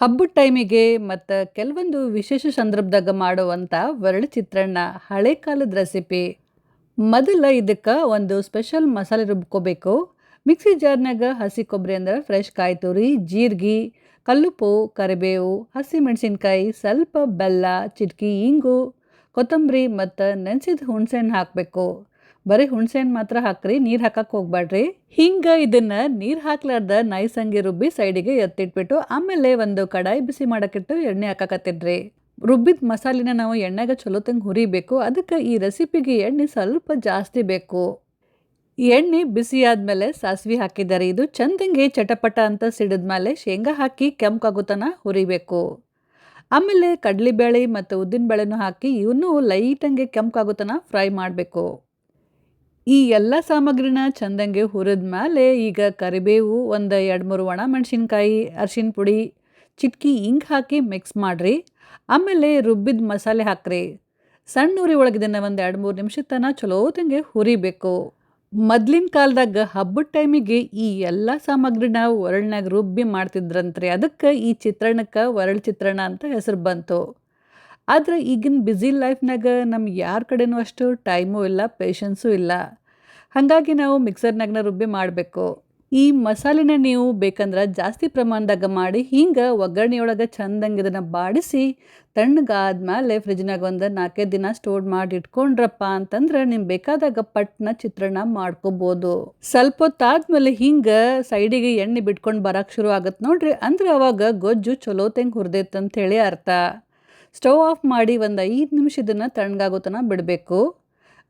ಹಬ್ಬದ ಟೈಮಿಗೆ ಮತ್ತು ಕೆಲವೊಂದು ವಿಶೇಷ ಸಂದರ್ಭದಾಗ ಮಾಡುವಂಥ ವರಳು ಚಿತ್ರಾನ್ನ ಹಳೆ ಕಾಲದ ರೆಸಿಪಿ ಮೊದಲ ಇದಕ್ಕೆ ಒಂದು ಸ್ಪೆಷಲ್ ಮಸಾಲೆ ರುಬ್ಕೋಬೇಕು. ಮಿಕ್ಸಿ ಜಾರ್ನಾಗ ಹಸಿ ಕೊಬ್ಬರಿ ಅಂದ್ರೆ ಫ್ರೆಶ್ ಕಾಯಿ ತುರಿ, ಜೀರಿಗೆ, ಕಲ್ಲುಪ್ಪು, ಕರಿಬೇವು, ಹಸಿ ಮೆಣಸಿನ್ಕಾಯಿ, ಸ್ವಲ್ಪ ಬೆಲ್ಲ, ಚಿಟ್ಕಿ, ಇಂಗು, ಕೊತ್ತಂಬರಿ ಮತ್ತು ನೆನೆಸಿದ ಹುಣಸೆಹಣ್ಣು ಹಾಕಬೇಕು. ಬರೀ ಹುಣಸೆಹಣ್ಣು ಮಾತ್ರ ಹಾಕ್ರಿ, ನೀರು ಹಾಕಕ್ಕೆ ಹೋಗ್ಬೇಡ್ರಿ ಹಿಂಗೆ ಇದನ್ನು ನೀರು ಹಾಕ್ಲಾರ್ದ ನೈಸಂಗಿ ರುಬ್ಬಿ ಸೈಡಿಗೆ ಎತ್ತಿಟ್ಬಿಟ್ಟು ಆಮೇಲೆ ಒಂದು ಕಡಾಯಿ ಬಿಸಿ ಮಾಡೋಕ್ಕಿಟ್ಟು ಎಣ್ಣೆ ಹಾಕಕತ್ತಿದ್ರಿ. ರುಬ್ಬಿದ ಮಸಾಲಿನ ನಾವು ಎಣ್ಣೆಗ ಚಲೋ ತಂಗೆ ಹುರಿಬೇಕು, ಅದಕ್ಕೆ ಈ ರೆಸಿಪಿಗೆ ಎಣ್ಣೆ ಸ್ವಲ್ಪ ಜಾಸ್ತಿ ಬೇಕು. ಎಣ್ಣೆ ಬಿಸಿ ಆದಮೇಲೆ ಸಾಸಿವೆ ಹಾಕಿದ್ದಾರೆ ಇದು ಚಂದಂಗೆ ಚಟಪಟ ಅಂತ ಸಿಡಿದ್ಮೇಲೆ ಶೇಂಗಾ ಹಾಕಿ ಕೆಂಪಾಗುತ್ತನ ಹುರಿಬೇಕು. ಆಮೇಲೆ ಕಡಲೆಬೇಳೆ ಮತ್ತು ಉದ್ದಿನಬೇಳೆನೂ ಹಾಕಿ ಇವನ್ನೂ ಲೈಟಂಗೆ ಕೆಂಪಾಗುತ್ತನ ಫ್ರೈ ಮಾಡಬೇಕು. ಈ ಎಲ್ಲ ಸಾಮಗ್ರಿನ ಚಂದಂಗೆ ಹುರಿದ ಮೇಲೆ ಈಗ ಕರಿಬೇವು ಒಂದು ಎರಡು ಮೂರು ಒಣ ಮೆಣಸಿನ್ಕಾಯಿ, ಅರ್ಶಿನ ಪುಡಿ, ಚಿಟ್ಕಿ ಇಂಗ್ ಹಾಕಿ ಮಿಕ್ಸ್ ಮಾಡಿರಿ. ಆಮೇಲೆ ರುಬ್ಬಿದ ಮಸಾಲೆ ಹಾಕ್ರಿ. ಸಣ್ಣ ಉರಿ ಒಳಗಿದನ್ನು ಒಂದು ಎರಡು ಮೂರು ನಿಮಿಷದ ತನಕ ಚಲೋ ತಂಗೆ ಹುರಿಬೇಕು. ಮೊದಲಿನ ಕಾಲದಾಗ ಹಬ್ಬದ ಟೈಮಿಗೆ ಈ ಎಲ್ಲ ಸಾಮಗ್ರಿನ ಒರಳ್ನಾಗ ರುಬ್ಬಿ ಮಾಡ್ತಿದ್ರಂತ್ರಿ. ಅದಕ್ಕೆ ಈ ಚಿತ್ರಣಕ್ಕೆ ಒರಳು ಚಿತ್ರಣ ಅಂತ ಹೆಸರು ಬಂತು. ಆದರೆ ಈಗಿನ ಬ್ಯುಸಿ ಲೈಫ್ನಾಗ ನಮ್ಗೆ ಯಾರ ಕಡೆನೂ ಅಷ್ಟು ಟೈಮೂ ಇಲ್ಲ ಪೇಷನ್ಸು ಇಲ್ಲ. ಹಾಗಾಗಿ ನಾವು ಮಿಕ್ಸರ್ನಾಗನ ರುಬ್ಬಿ ಮಾಡಬೇಕು. ಈ ಮಸಾಲೆನ ನೀವು ಬೇಕಂದ್ರೆ ಜಾಸ್ತಿ ಪ್ರಮಾಣದಾಗ ಮಾಡಿ, ಹಿಂಗೆ ಒಗ್ಗರಣೆಯೊಳಗೆ ಚಂದಂಗೆ ಇದನ್ನು ಬಾಡಿಸಿ ತಣ್ಣಗಾದ್ಮೇಲೆ ಫ್ರಿಜ್ನಾಗ ಒಂದು ನಾಲ್ಕೈದು ದಿನ ಸ್ಟೋರ್ ಮಾಡಿ ಇಟ್ಕೊಂಡ್ರಪ್ಪ ಅಂತಂದ್ರೆ ನಿಮ್ಗೆ ಬೇಕಾದಾಗ ಪಟ್ನ ಚಿತ್ರಣ ಮಾಡ್ಕೋಬೋದು. ಸ್ವಲ್ಪ ಹೊತ್ತಾದ್ಮೇಲೆ ಹಿಂಗೆ ಸೈಡಿಗೆ ಎಣ್ಣೆ ಬಿಟ್ಕೊಂಡು ಬರೋಕ್ಕೆ ಶುರು ಆಗತ್ತೆ ನೋಡ್ರಿ, ಅಂದ್ರೆ ಅವಾಗ ಗೊಜ್ಜು ಚಲೋ ತೆಂಗೆ ಹುರಿದೈತೆ ಅಂತೇಳಿ ಅರ್ಥ. ಸ್ಟವ್ ಆಫ್ ಮಾಡಿ ಒಂದು ಐದು ನಿಮಿಷ ಇದನ್ನು ತಣ್ಣಗಾಗೋತನ ಬಿಡಬೇಕು.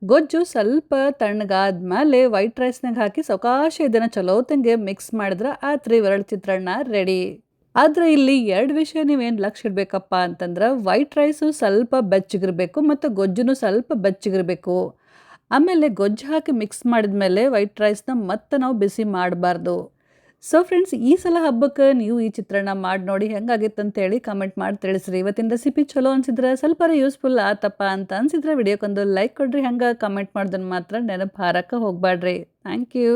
ಗೊಜ್ಜು ಸ್ವಲ್ಪ ತಣ್ಣಗಾದ ಮೇಲೆ ವೈಟ್ ರೈಸ್ನಾಗ ಹಾಕಿ ಸಾವಕಾಶ ಇದನ್ನು ಚಲೋ ತಂಗೆ ಮಿಕ್ಸ್ ಮಾಡಿದ್ರೆ ಆ ಆತ್ರಿ ಒರಳು ಚಿತ್ರಾನ್ನ ರೆಡಿ. ಆದರೆ ಇಲ್ಲಿ ಎರಡು ವಿಷಯ ನೀವೇನು ಲಕ್ಷ ಇಡಬೇಕಪ್ಪ ಅಂತಂದ್ರೆ ವೈಟ್ ರೈಸು ಸ್ವಲ್ಪ ಬೆಚ್ಚಗಿರಬೇಕು ಮತ್ತು ಗೊಜ್ಜುನು ಸ್ವಲ್ಪ ಬೆಚ್ಚಗಿರಬೇಕು. ಆಮೇಲೆ ಗೊಜ್ಜು ಹಾಕಿ ಮಿಕ್ಸ್ ಮಾಡಿದ ಮೇಲೆ ವೈಟ್ ರೈಸ್ನ ಮತ್ತೆ ನಾವು ಬಿಸಿ ಮಾಡಬಾರ್ದು. ಸೊ ಫ್ರೆಂಡ್ಸ್ ಈ ಸಲ ಹಬ್ಬಕ್ಕೆ ನೀವು ಈ ಚಿತ್ರಣ ಮಾಡಿ ನೋಡಿ ಹೆಂಗಾಗಿತ್ತು ಅಂತೇಳಿ ಕಮೆಂಟ್ ಮಾಡಿ ತಿಳಿಸ್ರಿ. ಇವತ್ತಿನ ರೆಸಿಪಿ ಚಲೋ ಅನ್ಸಿದ್ರೆ ಸ್ವಲ್ಪ ಯೂಸ್ಫುಲ್ ಆತಪ್ಪ ಅಂತ ಅನ್ಸಿದ್ರೆ ವಿಡಿಯೋಕ್ಕೊಂದು ಲೈಕ್ ಕೊಡ್ರಿ. ಹೆಂಗೆ ಕಮೆಂಟ್ ಮಾಡ್ದನ್ನು ಮಾತ್ರ ನೆನಪು ಹಾರಕ್ಕೆ ಹೋಗಬೇಡ್ರಿ ಥ್ಯಾಂಕ್ ಯು